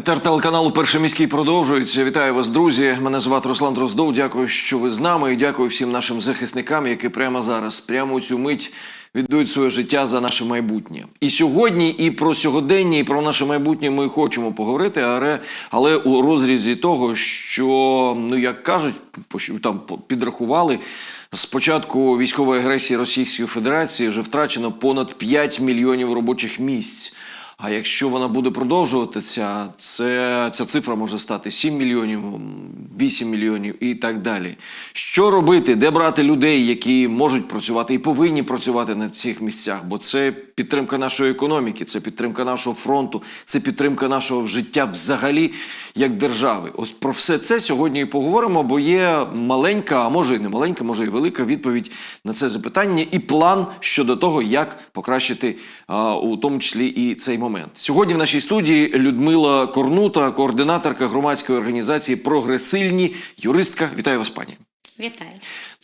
Етер телеканалу Перший міський продовжується. Вітаю вас, друзі. Мене звати Руслан Дроздов. Дякую, що ви з нами. І дякую всім нашим захисникам, які прямо зараз, прямо цю мить віддають своє життя за наше майбутнє. І сьогодні, і про сьогодення, і про наше майбутнє ми хочемо поговорити, але, але у розрізі того, що, ну як кажуть, там підрахували. З початку військової агресії Російської Федерації вже втрачено понад 5 мільйонів робочих місць. А якщо вона буде продовжуватися, це, ця цифра може стати 7 мільйонів, 8 мільйонів і так далі. Що робити, де брати людей, які можуть працювати і повинні працювати на цих місцях? Бо це підтримка нашої економіки, це підтримка нашого фронту, це підтримка нашого життя взагалі як держави. Ось про все це сьогодні і поговоримо, бо є маленька, а може і не маленька, може і велика відповідь на це запитання, і план щодо того, як покращити у тому числі і цей момент. Сьогодні в нашій студії Людмила Корнута, координаторка громадської організації Прогресильні, юристка. Вітаю вас, пані. Вітаю.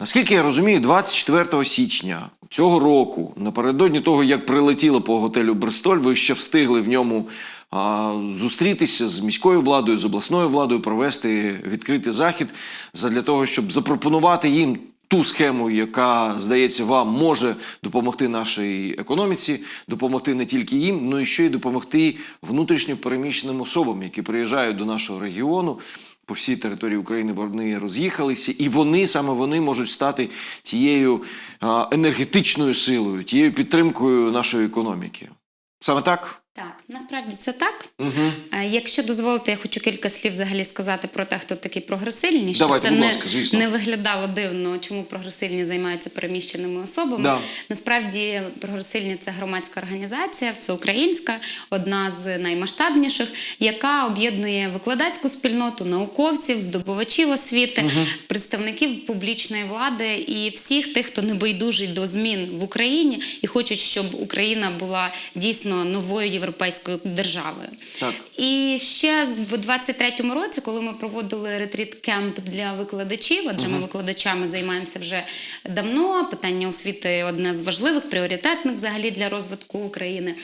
Наскільки я розумію, 24 січня цього року, напередодні того, як прилетіло по готелю Бристоль, ви ще встигли в ньому а, зустрітися з міською владою, з обласною владою, провести відкритий захід задля того, щоб запропонувати їм ту схему, яка, здається, вам може допомогти нашій економіці, допомогти не тільки їм, але й ще й допомогти внутрішньо переміщеним особам, які приїжджають до нашого регіону по всій території України вони роз'їхалися, і вони саме вони можуть стати тією енергетичною силою, тією підтримкою нашої економіки. Саме так? Так, насправді це так. Угу. Якщо дозволите, я хочу кілька слів взагалі сказати про те, хто такі прогресивні, щоб Давайте, це не, ласка, звісно. не виглядало дивно, чому прогресивні займаються переміщеними особами. Да. Насправді, прогресивні це громадська організація, всеукраїнська, одна з наймасштабніших, яка об'єднує викладацьку спільноту, науковців, здобувачів освіти, представників публічної влади і всіх тих, хто не байдужий до змін в Україні і хочуть, щоб Україна була дійсно новою європейською державою. Так. І ще в 23-му році, коли ми проводили ретріт кемп для викладачів, адже ми викладачами займаємося вже давно. Питання освіти одне з важливих, пріоритетних взагалі для розвитку України.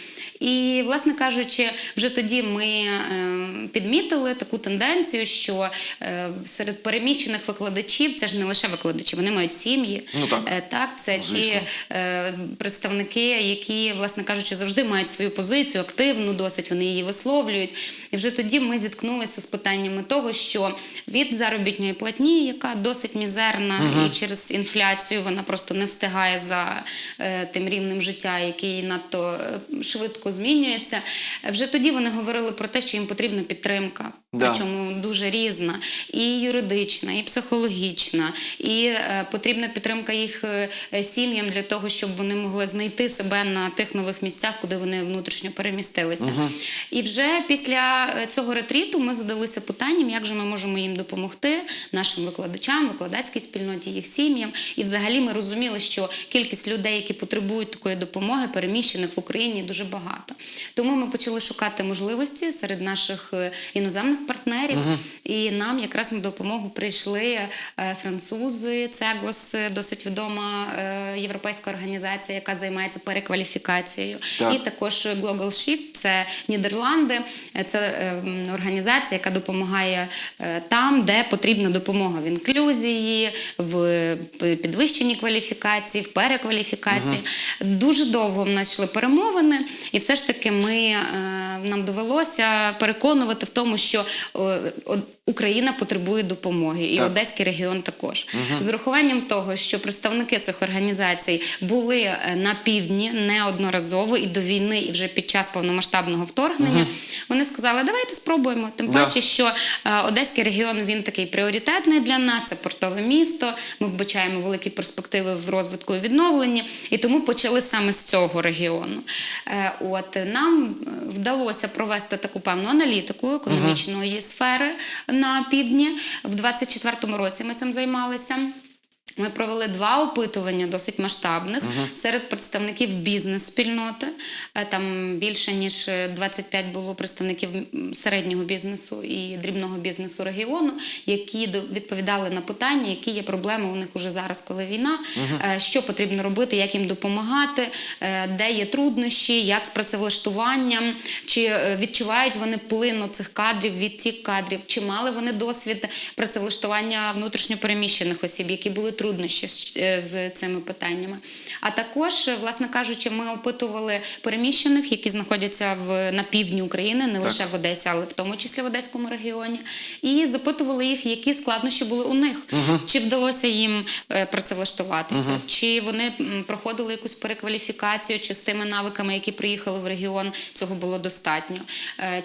І, власне кажучи, вже тоді ми е, підмітили таку тенденцію, що е, серед переміщених викладачів це ж не лише викладачі, вони мають сім'ї. Ну, так. Е, так, це Звісно. ті е, представники, які, власне кажучи, завжди мають свою позицію, активну досить, вони її висловлюють. І вже тоді ми зіткнулися з питаннями того, що від заробітної платні, яка досить мізерна, і через інфляцію вона просто не встигає за е, тим рівнем життя, який надто е, швидко змінюється. Вже тоді вони говорили про те, що їм потрібна підтримка. Да. Причому дуже різна, і юридична, і психологічна, і е, потрібна підтримка їх е, сім'ям для того, щоб вони могли знайти себе на тих нових місцях, куди вони внутрішньо перемістилися. І вже після е, цього ретріту ми задалися питанням, як же ми можемо їм допомогти, нашим викладачам, викладацькій спільноті, їх сім'ям. І взагалі ми розуміли, що кількість людей, які потребують такої допомоги, переміщених в Україні, дуже багато. Тому ми почали шукати можливості серед наших е, іноземних партнерів. І нам якраз на допомогу прийшли е, французи. Цегос, е, досить відома е, європейська організація, яка займається перекваліфікацією. Так. І також Global Shift, це Нідерланди. Це е, організація, яка допомагає там, де потрібна допомога в інклюзії, в підвищенні кваліфікації, в перекваліфікації. Дуже довго в нас йшли перемовини, і все ж таки ми, нам довелося переконувати в тому, що е, о- Україна потребує допомоги, і Так. Одеський регіон також. З урахуванням того, що представники цих організацій були е, на півдні неодноразово і до війни, і вже під час повномасштабного вторгнення, вони сказали, давайте спробуємо. Тим Да. паче, що е, Одеський регіон він такий пріоритетний для нас, це портове місто. Ми вбачаємо великі перспективи в розвитку і відновленні, і тому почали саме з цього регіону. Е, От нам вдалося провести таку певну аналітику економічної сфери на півдні. В 24-му році ми цим займалися. Ми провели два опитування досить масштабних серед представників бізнес-спільноти. Е, Там більше ніж 25 було представників середнього бізнесу і дрібного бізнесу регіону, які відповідали на питання, які є проблеми у них уже зараз, коли війна, е, що потрібно робити, як їм допомагати, е, де є труднощі, як з працевлаштуванням, чи е, відчувають вони плину цих кадрів, відтік кадрів, чи мали вони досвід працевлаштування внутрішньопереміщених осіб, які були труднощі з, е, цими питаннями. А також, е, власне кажучи, ми опитували переміщених, які знаходяться в на півдні України, не лише в Одесі, але в тому числі в Одеському регіоні, і запитували їх, які складнощі були у них, чи вдалося їм е, працевлаштуватися, чи вони проходили якусь перекваліфікацію, чи з тими навиками, які приїхали в регіон, цього було достатньо,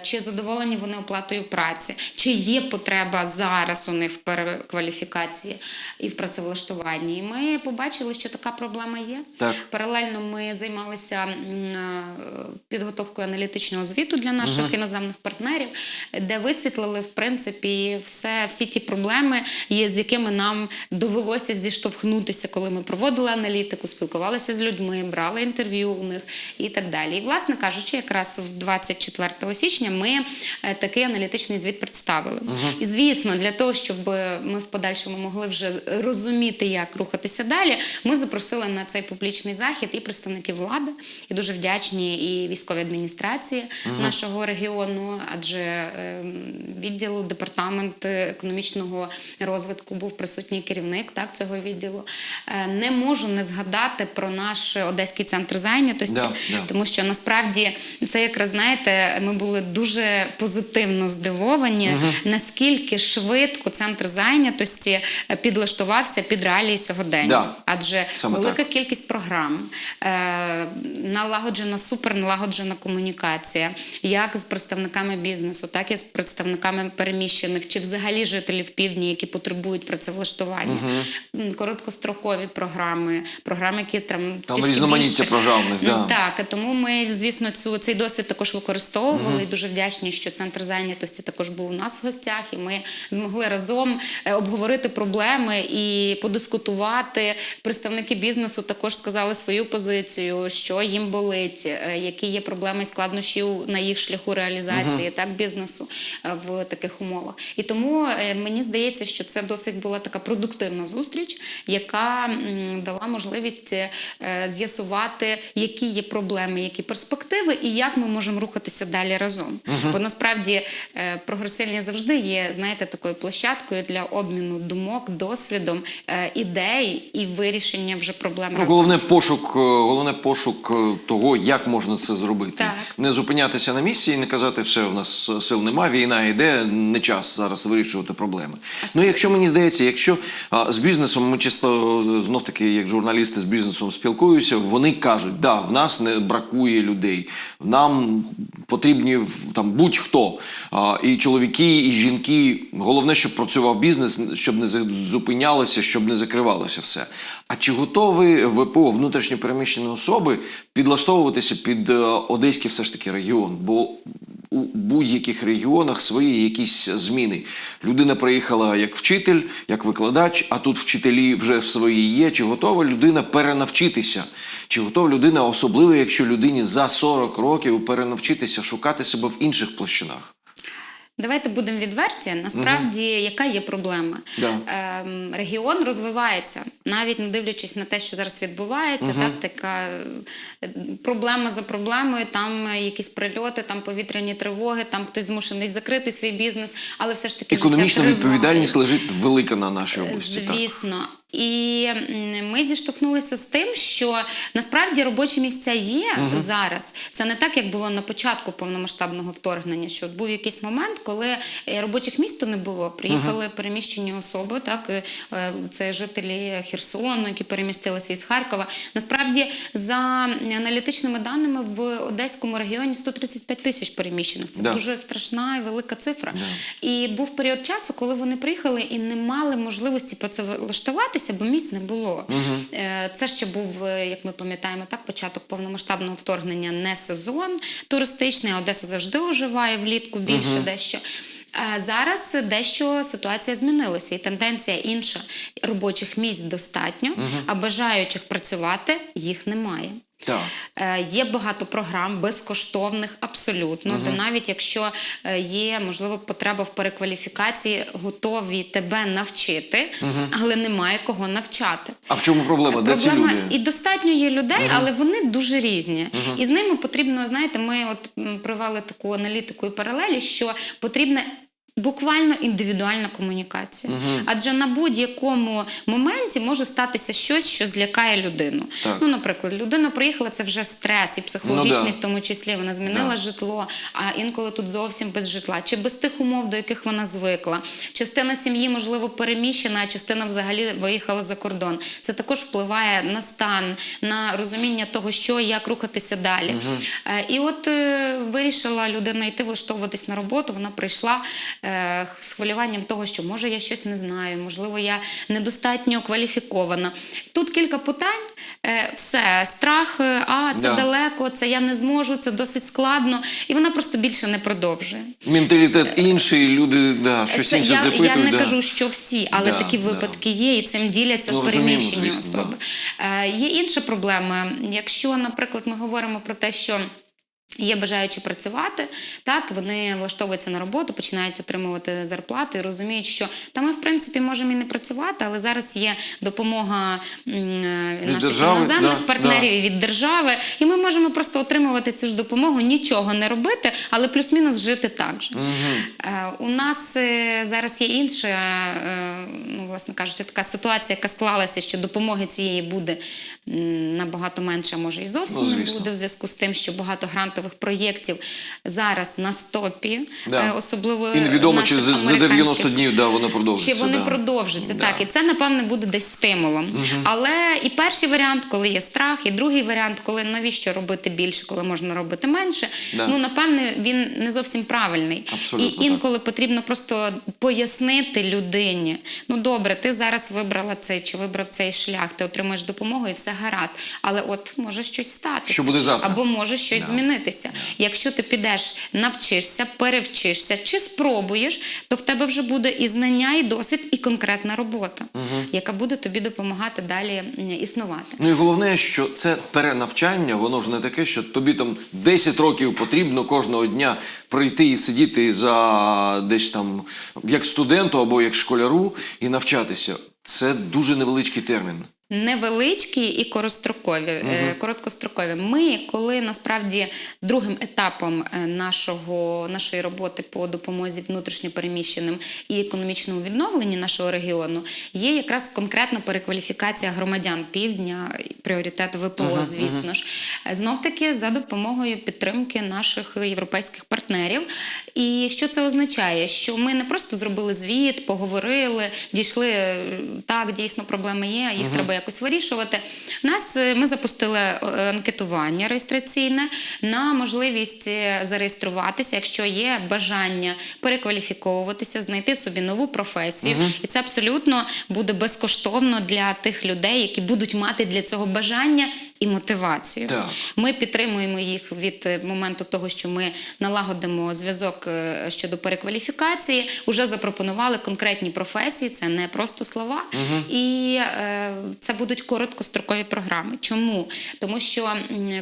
чи задоволені вони оплатою праці, чи є потреба зараз у них в перекваліфікації і в працевлаштуванні. І ми побачили, що така проблема є. Так. Паралельно ми займалися е, підготовкою аналітичного звіту для наших іноземних партнерів, де висвітлили в принципі все, всі ті проблеми, з якими нам довелося зіштовхнутися, коли ми проводили аналітику, спілкувалися з людьми, брали інтерв'ю у них і так далі. І, власне кажучи, якраз в 24 січня ми е, такий аналітичний звіт представили. І звісно, для того, щоб ми в подальшому могли вже розуміти, як рухатися далі, ми запросили на цей публічний захід і представників влади, і дуже вдячні і військовій адміністрації нашого регіону, адже е, відділ департамент економічного розвитку був присутній керівник так цього відділу. Е, Не можу не згадати про наш одеський центр зайнятості, Да, да. тому що насправді це якраз знаєте, ми були дуже позитивно здивовані, наскільки швидко центр зайнятості е, підлаштувався під реалії сьогодення. Да. Адже Саме велика так. кількість програм, е, налагоджена супер налагоджена комунікація, як з представниками бізнесу, так і з представниками переміщених чи взагалі жителів півдні, які потребують працевлаштування, М, короткострокові програми, програми, які там, Там різноманіття програмних, да. Так, тому ми, звісно, цю цей досвід також використовували. І дуже вдячні, що центр зайнятості також був у нас в гостях, і ми змогли разом е, обговорити проблеми і подискутувати. Представники бізнесу також сказали свою позицію, що їм болить, е, які є проблеми і складнощі на їх шляху реалізації так бізнесу е, в таких умовах. І тому е, мені здається, що це досить була така продуктивна зустріч, яка дала можливість з'ясувати, які є проблеми, які перспективи, і як ми можемо рухатися далі разом. Бо насправді прогресивні завжди є, знаєте, такою площадкою для обміну думок, досвідом, ідей і вирішення вже проблем Ну, головне пошук, е, головне пошук е, того, як можна це зробити. Так. Не зупинятися на місці і не казати, все, у нас е, сил нема, війна йде, не час зараз вирішувати проблеми. Ну, якщо мені здається, якщо а, з бізнесом ми часто знов таки, як журналісти з бізнесом спілкуються, вони кажуть, да, в нас не бракує людей, нам потрібні там будь-хто. А, і чоловіки, і жінки. Головне, щоб працював бізнес, щоб не зупинялося, щоб не закривалося все. А чи готові ВПО, внутрішньо переміщені особи, підлаштовуватися під е, одеський все ж таки регіон? Бо у будь-яких регіонах свої якісь зміни. Людина приїхала як вчитель, як викладач, а тут вчителі вже свої є. Чи готова людина перенавчитися? Чи готова людина, особливо якщо людині за 40 років перенавчитися, шукати себе в інших площинах? Давайте будемо відверті. Насправді, яка є проблема? Да. Ем, регіон розвивається, навіть не дивлячись на те, що зараз відбувається. Так, така е, проблема за проблемою. Там якісь прильоти, там повітряні тривоги, там хтось змушений закрити свій бізнес, але все ж таки Економічна життя відповідальність лежить велика на нашій області. так. Звісно. І ми зіштовхнулися з тим, що насправді робочі місця є зараз. Це не так, як було на початку повномасштабного вторгнення. Що був якийсь момент, коли е, робочих місць не було. Приїхали переміщені особи, так е, е, це жителі Херсону, які перемістилися із Харкова. Насправді, за аналітичними даними, в Одеському регіоні 135 тисяч переміщених. Це Да. дуже страшна і велика цифра. І був період часу, коли вони приїхали і не мали можливості працевлаштуватися, бо місць не було. Угу. Це ще був, е, як ми пам'ятаємо, так початок повномасштабного вторгнення, не сезон туристичний. Одеса завжди оживає влітку більше дещо. Е, Зараз дещо ситуація змінилася, і тенденція інша. Робочих місць достатньо, а бажаючих працювати їх немає. Так. Е, Є багато програм безкоштовних, абсолютно. Де навіть якщо е, є можливо потреба в перекваліфікації, готові тебе навчити, але немає кого навчати. А в чому проблема? Де ці люди? і достатньо є людей, але вони дуже різні. І з ними потрібно, знаєте, ми от провели таку аналітику і паралелі, що потрібна. Буквально індивідуальна комунікація, адже на будь-якому моменті може статися щось, що злякає людину. Так. Ну, наприклад, людина приїхала, це вже стрес і психологічний, Ну, да. в тому числі вона змінила Да. житло, а інколи тут зовсім без житла, чи без тих умов, до яких вона звикла. Частина сім'ї, можливо, переміщена, а частина взагалі виїхала за кордон. Це також впливає на стан, на розуміння того, що і як рухатися далі. Е, І от е, вирішила людина йти влаштовуватись на роботу. Вона прийшла е, з хвилюванням того, що може я щось не знаю, можливо, я недостатньо кваліфікована. Тут кілька питань. Е, Все, страх, е, а це Да. далеко, це я не зможу, це досить складно, і вона просто більше не продовжує. Менталітет інший, люди да, щось Це інше я, запитують. я не да. кажу, що всі, але Да, такі да. випадки є, і цим діляться Ну, переміщені особи. Е, є інша проблема. Якщо, наприклад, ми говоримо про те, що Є бажаючі працювати, так вони влаштовуються на роботу, починають отримувати зарплату і розуміють, що та ми в принципі можемо і не працювати, але зараз є допомога е, Від наших держави, іноземних да, партнерів і від держави, і ми можемо просто отримувати цю ж допомогу, нічого не робити, але плюс-мінус жити так же. Е, У нас е, зараз є інша, ну, власне кажучи, така ситуація, яка склалася, що допомоги цієї буде набагато менше, а може і зовсім Ну, не буде в зв'язку з тим, що багато грантових проєктів зараз на стопі, Да. е, особливо І невідомо, чи за, за 90 днів да, воно чи продовжиться. вони да. продовжаться Да. так, і це напевне буде десь стимулом. Але і перший варіант, коли є страх, і другий варіант, коли навіщо робити більше, коли можна робити менше. Да. Ну напевне він не зовсім правильний. Абсолютно і так. інколи потрібно просто пояснити людині. Ну добре, ти зараз вибрала цей чи вибрав цей шлях, ти отримаєш допомогу і все гаразд. Але от може щось статися. Що буде завтра? Або може щось змінитися. Якщо ти підеш, навчишся, перевчишся чи спробуєш, то в тебе вже буде і знання, і досвід, і конкретна робота, яка буде тобі допомагати далі існувати. Ну і головне, що це перенавчання, воно ж не таке, що тобі там 10 років потрібно кожного дня прийти і сидіти за десь там як студенту або як школяру і навчатися. Це дуже невеличкий термін. Невеличкі і корострокові, е, короткострокові. Ми, коли насправді другим етапом е, нашого, нашої роботи по допомозі внутрішньопереміщеним і економічному відновленні нашого регіону є якраз конкретна перекваліфікація громадян півдня, пріоритет ВПО, звісно ж. Знов таки за допомогою підтримки наших європейських партнерів. І що це означає? Що ми не просто зробили звіт, поговорили, дійшли е, так, дійсно проблеми є, їх треба якось вирішувати. Нас е, ми запустили е, анкетування реєстраційне на можливість зареєструватися, якщо є бажання перекваліфіковуватися, знайти собі нову професію. І це абсолютно буде безкоштовно для тих людей, які будуть мати для цього бажання. І мотивацію. Так. Ми підтримуємо їх від е, моменту того, що ми налагодимо зв'язок е, щодо перекваліфікації. Уже запропонували конкретні професії, це не просто слова. І е, це будуть короткострокові програми. Чому? Тому що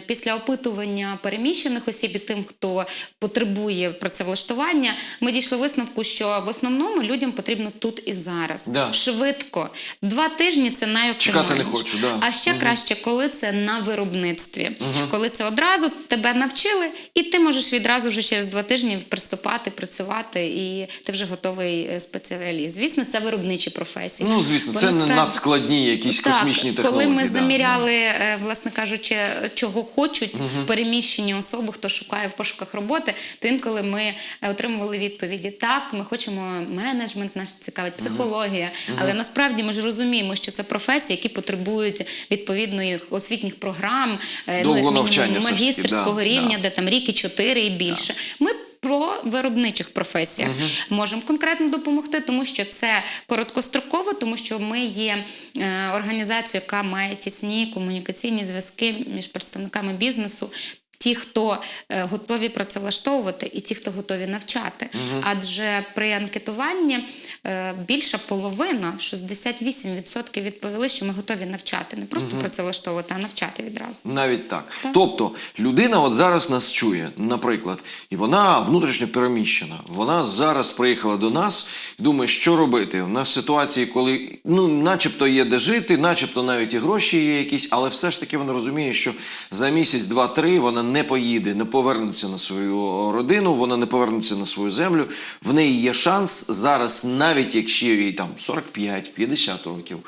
після опитування переміщених осіб і тим, хто потребує працевлаштування, ми дійшли висновку, що в основному людям потрібно тут і зараз. Да. Швидко. Два тижні це найоптимальніше. Чекати не хочу, да. А ще краще, коли це на виробництві, коли це одразу тебе навчили, і ти можеш відразу вже через два тижні приступати, працювати, і ти вже готовий е, спеціаліст. Звісно, це виробничі професії. Ну, звісно, Бо це не надскладні якісь так, космічні технології. Коли ми да. заміряли, е, власне кажучи, чого хочуть переміщені особи, хто шукає в пошуках роботи, то інколи ми е, отримували відповіді: так, ми хочемо менеджмент, нас цікавить психологія. Але насправді ми ж розуміємо, що це професії, які потребують відповідної освітніх програм, е, Довгого як мінімум, таки, магістерського да, рівня, да. де там рік і чотири і більше. Ми про виробничих професіях можемо конкретно допомогти, тому що це короткостроково, тому що ми є е, організацією, яка має тісні комунікаційні зв'язки між представниками бізнесу. Ті, хто е, готові працевлаштовувати, і ті, хто готові навчати. Адже при анкетуванні е, більша половина, 68% відповіли, що ми готові навчати, не просто працевлаштовувати, а навчати відразу. Навіть так. Так. Тобто людина от зараз нас чує, наприклад, і вона внутрішньо переміщена. Вона зараз приїхала до нас і думає, що робити. У нас ситуації, коли ну, начебто є де жити, начебто навіть і гроші є якісь, але все ж таки вона розуміє, що за місяць, два-три вона не поїде, не повернеться на свою родину, вона не повернеться на свою землю. В неї є шанс зараз, навіть якщо їй там 45-50 років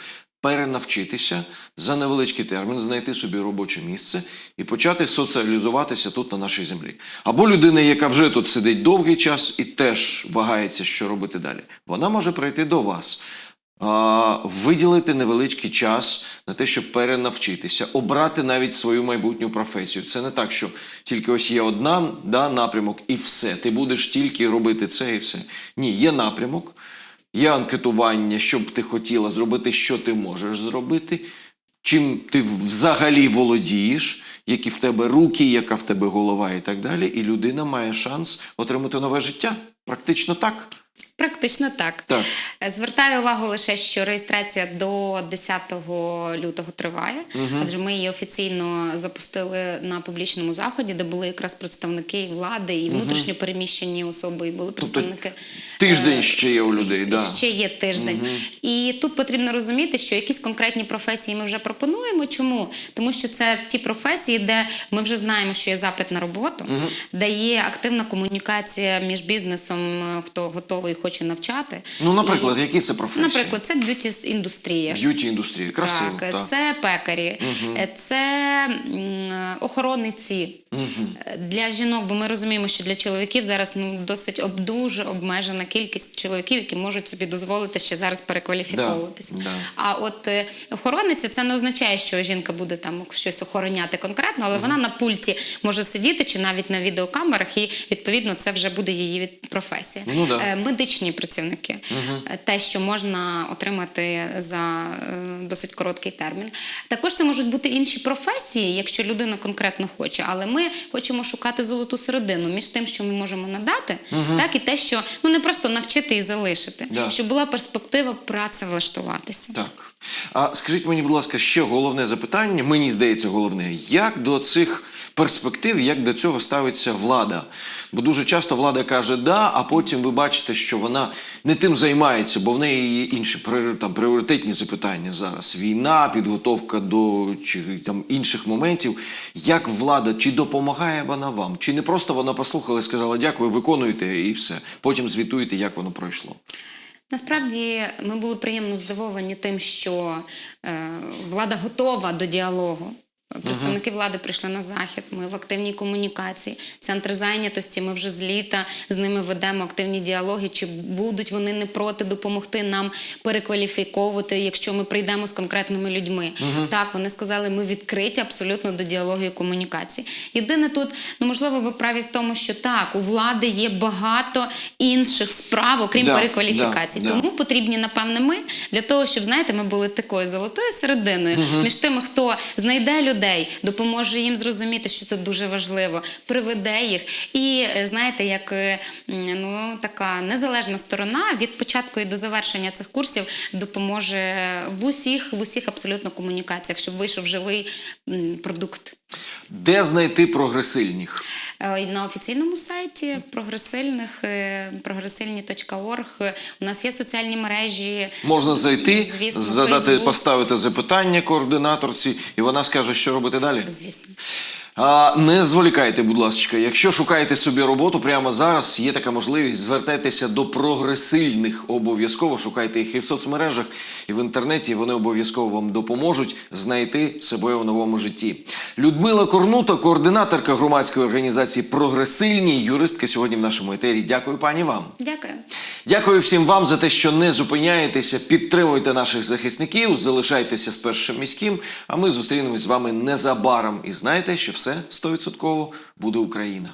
перенавчитися за невеличкий термін, знайти собі робоче місце і почати соціалізуватися тут на нашій землі. Або людина, яка вже тут сидить довгий час і теж вагається, що робити далі. Вона може прийти до вас. Виділити невеличкий час на те, щоб перенавчитися, обрати навіть свою майбутню професію. Це не так, що тільки ось є одна да, напрямок і все. Ти будеш тільки робити це і все. Ні, є напрямок, Є анкетування, що б ти хотіла зробити, що ти можеш зробити, чим ти взагалі володієш, які в тебе руки, яка в тебе голова і так далі. І людина має шанс отримати нове життя. Практично так. Практично так. Так. Звертаю увагу лише, що реєстрація до 10 лютого триває, адже ми її офіційно запустили на публічному заході, де були якраз представники і влади, і внутрішньо переміщені особи, і були представники. Тиждень е, ще є у людей. Да. Ще є тиждень. І тут потрібно розуміти, що якісь конкретні професії ми вже пропонуємо. Чому? Тому що це ті професії, де ми вже знаємо, що є запит на роботу, де є активна комунікація між бізнесом, е, хто готовий і хоче навчати. Ну, наприклад, І, які це професії? наприклад, це б'юті індустрія. Б'юті індустрія. Красиво. Так, так. це пекарі, е, це охоронниці Е, для жінок, бо ми розуміємо, що для чоловіків зараз ну досить об, дуже обмежена кількість чоловіків, які можуть собі дозволити ще зараз перекваліфіковуватися. Да, да. А от е, охоронниця це не означає, що жінка буде там щось охороняти конкретно, але вона на пульті може сидіти чи навіть на відеокамерах, і відповідно це вже буде її професія. Ну, да. Е, Медичні працівники, Е, те, що можна отримати за е, досить короткий термін. Також це можуть бути інші професії, якщо людина конкретно хоче, але ми хочемо шукати золоту середину між тим, що ми можемо надати, так і те, що ну не просто навчити і залишити, Да. щоб була перспектива працевлаштуватися. Так. А скажіть мені, будь ласка, ще головне запитання, мені здається, головне, як до цих перспектив, як до цього ставиться влада? Бо дуже часто влада каже да, а потім ви бачите, що вона не тим займається, бо в неї є інші там, пріоритетні запитання зараз. Війна, підготовка до чи, там, інших моментів. Як влада, чи допомагає вона вам? Чи не просто вона послухала і сказала дякую, виконуйте і все. Потім звітуєте, як воно пройшло. Насправді ми були приємно здивовані тим, що е, влада готова до діалогу. Представники влади прийшли на захід. Ми в активній комунікації. Центри зайнятості. Ми вже з літа з ними ведемо активні діалоги. Чи будуть вони не проти допомогти нам перекваліфіковувати, якщо ми прийдемо з конкретними людьми? Так, вони сказали, ми відкриті абсолютно до діалогу і комунікації. Єдине тут, ну можливо, ви праві в тому, що так, у влади є багато інших справ, окрім Да, перекваліфікації. да, да. Тому потрібні, напевне, ми для того, щоб знаєте, ми були такою золотою серединою між тими, хто знайде людей, допоможе їм зрозуміти, що це дуже важливо, приведе їх. І е, знаєте, як е, ну така незалежна сторона від початку і до завершення цих курсів допоможе в усіх, в усіх абсолютно комунікаціях, щоб вийшов живий продукт. Де знайти прогресильних? Е, На офіційному сайті прогресильних е, прогресильні.орг е, у нас є соціальні мережі. Можна зайти, Звісно, задати, Facebook. поставити запитання координаторці, і вона скаже, що робити далі. Звісно. А, не зволікайте, будь ласка. Якщо шукаєте собі роботу прямо зараз, є така можливість. Звертайтеся до прогресильних обов'язково. Шукайте їх і в соцмережах, і в інтернеті. Вони обов'язково вам допоможуть знайти себе у новому житті. Людмила Корнута, координаторка громадської організації Прогресильні, юристка сьогодні в нашому етері. Дякую, пані вам. Дякую. Дякую всім вам за те, що не зупиняєтеся. Підтримуйте наших захисників, залишайтеся з першим міським. А ми зустрінемось з вами незабаром. І знайте, що все це 100% буде Україна.